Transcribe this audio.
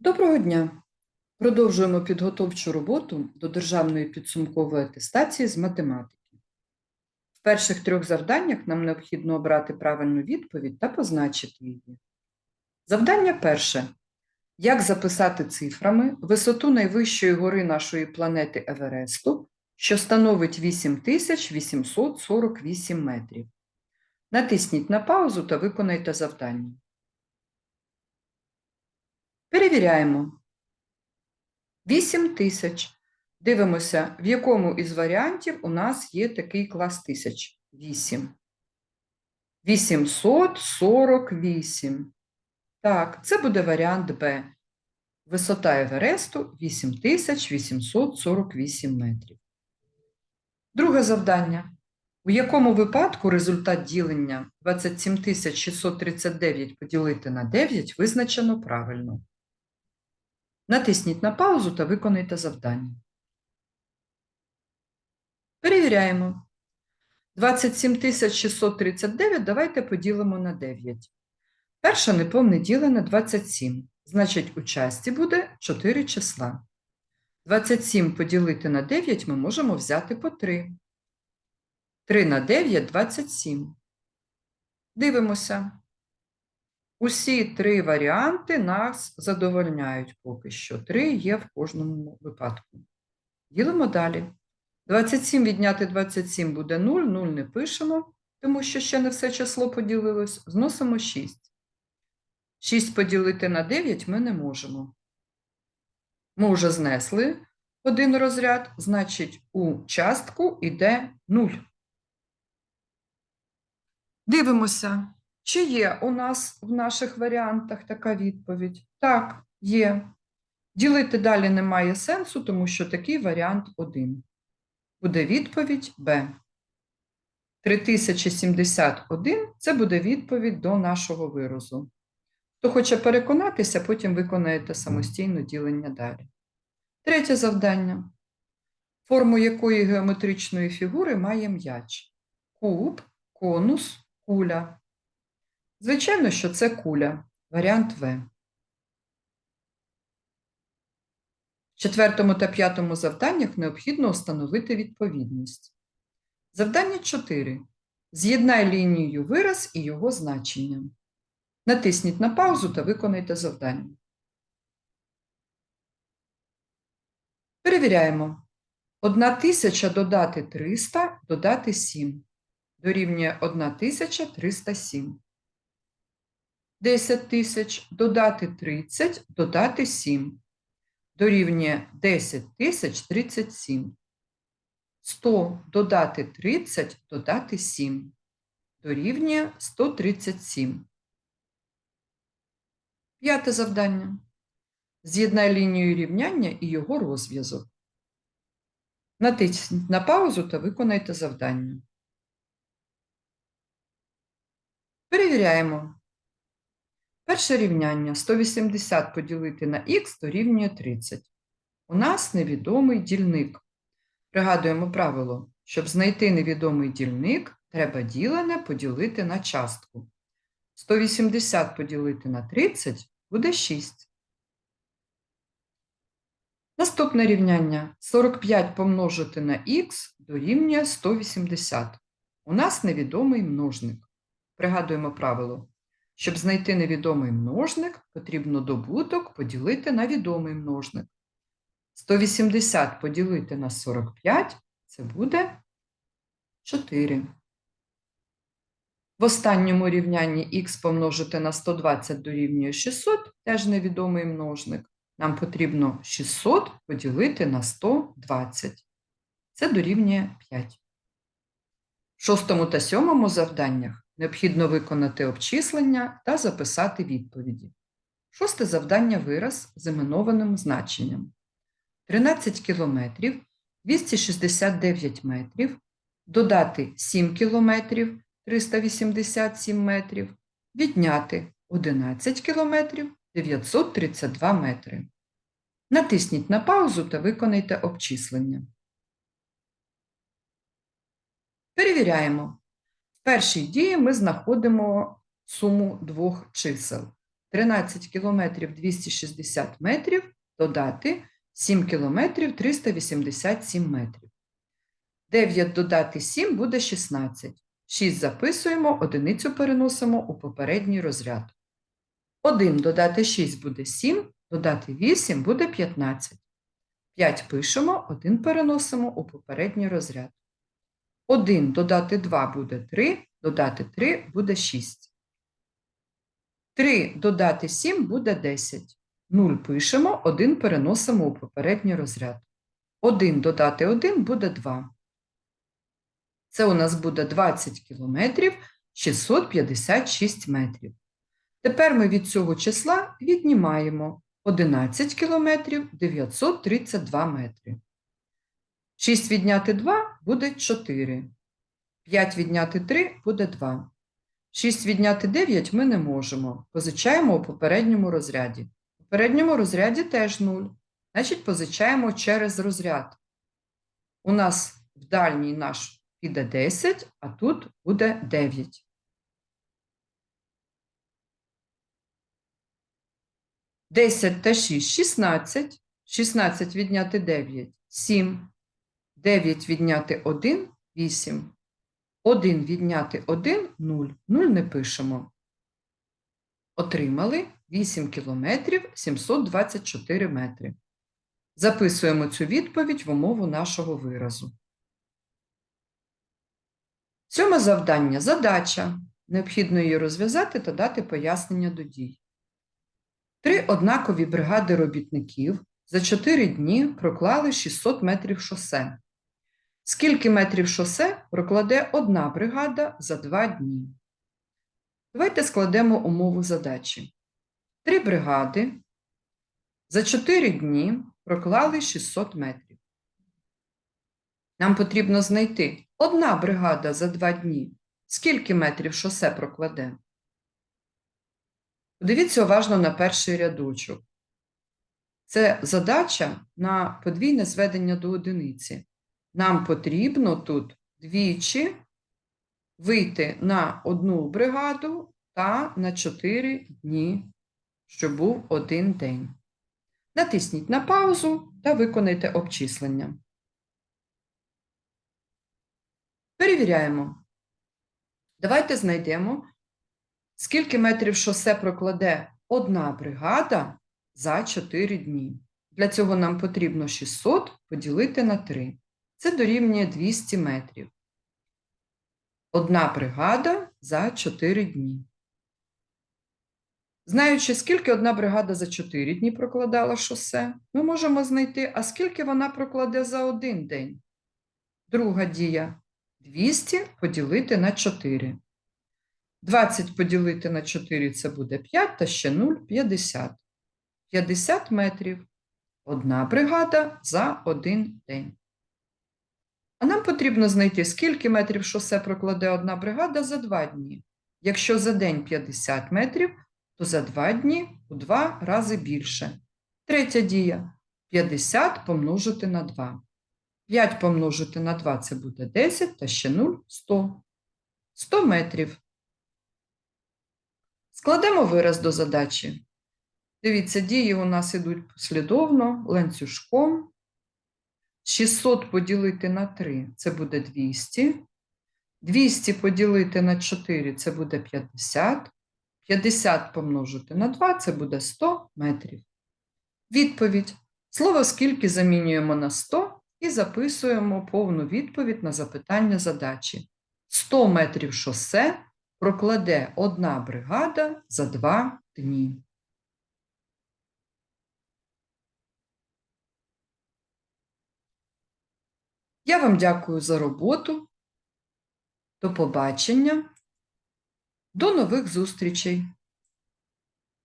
Доброго дня! Продовжуємо підготовчу роботу до державної підсумкової атестації з математики. В перших трьох завданнях нам необхідно обрати правильну відповідь та позначити її. Завдання перше. Як записати цифрами висоту найвищої гори нашої планети Евересту, що становить 8848 метрів? Натисніть на паузу та виконайте завдання. Перевіряємо. 8 тисяч. Дивимося, в якому із варіантів у нас є такий клас тисяч. 8. 848. Так, це буде варіант Б. Висота Евересту 8848 метрів. Друге завдання. У якому випадку результат ділення 27639 поділити на 9 визначено правильно? Натисніть на паузу та виконайте завдання. Перевіряємо. 27639 давайте поділимо на 9. Перше неповне ділене 27. Значить, у часті буде 4 числа. 27 поділити на 9 ми можемо взяти по 3. 3 на 9 – 27. Дивимося. Усі три варіанти нас задовольняють поки що. Три є в кожному випадку. Ділимо далі. 27 відняти 27 буде 0, 0 не пишемо, тому що ще не все число поділилось. Зносимо 6. 6 поділити на 9 ми не можемо. Ми вже знесли один розряд, значить у частку йде 0. Дивимося. Чи є у нас в наших варіантах така відповідь? Так, є. Ділити далі немає сенсу, тому що такий варіант 1. Буде відповідь Б. 3071 це буде відповідь до нашого виразу. Хто хоче переконатися, потім виконаєте самостійно ділення далі. Третє завдання. Форму якої геометричної фігури має м'яч? Куб, конус, куля. Звичайно, що це куля, варіант В. В четвертому та п'ятому завданнях необхідно встановити відповідність. Завдання 4. З'єднай лінією вираз і його значення. Натисніть на паузу та виконайте завдання. Перевіряємо. 1000 додати 300 додати 7 дорівнює 1307. 10 тисяч додати 30, додати 7. Дорівнює 10 тисяч 37. 100 додати 30, додати 7. Дорівнює 137. П'яте завдання. З'єднай лінію рівняння і його розв'язок. Натисніть на паузу та виконайте завдання. Перевіряємо. Перше рівняння 180 поділити на х дорівнює 30. У нас невідомий дільник. Пригадуємо правило, щоб знайти невідомий дільник, треба ділене поділити на частку. 180 поділити на 30 буде 6. Наступне рівняння 45 помножити на х дорівнює 180. У нас невідомий множник. Пригадуємо правило. Щоб знайти невідомий множник, потрібно добуток поділити на відомий множник. 180 поділити на 45 це буде 4. В останньому рівнянні х помножити на 120 дорівнює 600, теж невідомий множник. Нам потрібно 600 поділити на 120. Це дорівнює 5. В шостому та сьомому завданнях Необхідно виконати обчислення та записати відповіді. Шосте завдання вираз з іменованим значенням. 13 кілометрів 269 метрів, додати 7 кілометрів 387 метрів, відняти 11 кілометрів 932 метри. Натисніть на паузу та виконайте обчислення. Перевіряємо. Першій дії ми знаходимо суму двох чисел. 13 кілометрів 260 метрів додати 7 кілометрів 387 метрів. 9 додати 7 буде 16. 6 записуємо, одиницю переносимо у попередній розряд. 1 додати 6 буде 7, додати 8 буде 15. 5 пишемо, 1 переносимо у попередній розряд. 1 додати 2 буде 3, додати 3 буде 6. 3 додати 7 буде 10. 0 пишемо, 1 переносимо у попередній розряд. 1 додати 1 буде 2. Це у нас буде 20 кілометрів 656 метрів. Тепер ми від цього числа віднімаємо 11 кілометрів 932 метри. 6 відняти 2 буде 4. 5 відняти 3 буде 2. 6 відняти 9 ми не можемо. Позичаємо у попередньому розряді. У попередньому розряді теж 0. Значить, позичаємо через розряд. У нас в дальній наш піде 10, а тут буде 9. Десять та 6 – 16. 16 відняти 9 – 7. 9 відняти 1 – 8. 1 відняти 1 – 0. 0 не пишемо. Отримали 8 кілометрів 724 метри. Записуємо цю відповідь в умову нашого виразу. Сьоме завдання – задача. Необхідно її розв'язати та дати пояснення до дій. Три однакові бригади робітників за 4 дні проклали 600 метрів шосе. Скільки метрів шосе прокладе одна бригада за 2 дні? Давайте складемо умову задачі. Три бригади за 4 дні проклали 600 метрів. Нам потрібно знайти одна бригада за 2 дні. Скільки метрів шосе прокладе? Подивіться уважно на перший рядочок. Це задача на подвійне зведення до одиниці. Нам потрібно тут двічі вийти на одну бригаду та на 4 дні, щоб був один день. Натисніть на паузу та виконайте обчислення. Перевіряємо. Давайте знайдемо, скільки метрів шосе прокладе одна бригада за 4 дні. Для цього нам потрібно 600 поділити на 3. Це дорівнює 200 метрів. Одна бригада за 4 дні. Знаючи, скільки одна бригада за 4 дні прокладала шосе, ми можемо знайти, а скільки вона прокладе за один день. Друга дія 200 поділити на 4. 20 поділити на 4 це буде 5, та ще 0 – 50. 50 метрів. Одна бригада за один день. А нам потрібно знайти, скільки метрів шосе прокладе одна бригада за 2 дні. Якщо за день 50 метрів, то за 2 дні у 2 рази більше. Третя дія. 50 помножити на 2. 5 помножити на 2 – це буде 10, та ще 0 – 100. 100 метрів. Складемо вираз до задачі. Дивіться, дії у нас ідуть послідовно, ланцюжком. 600 поділити на 3 – це буде 200. 200 поділити на 4 – це буде 50. 50 помножити на 2 – це буде 100 метрів. Відповідь. Слово «скільки» замінюємо на 100 і записуємо повну відповідь на запитання задачі. 100 метрів шосе прокладе одна бригада за 2 дні. Я вам дякую за роботу. До побачення. До нових зустрічей!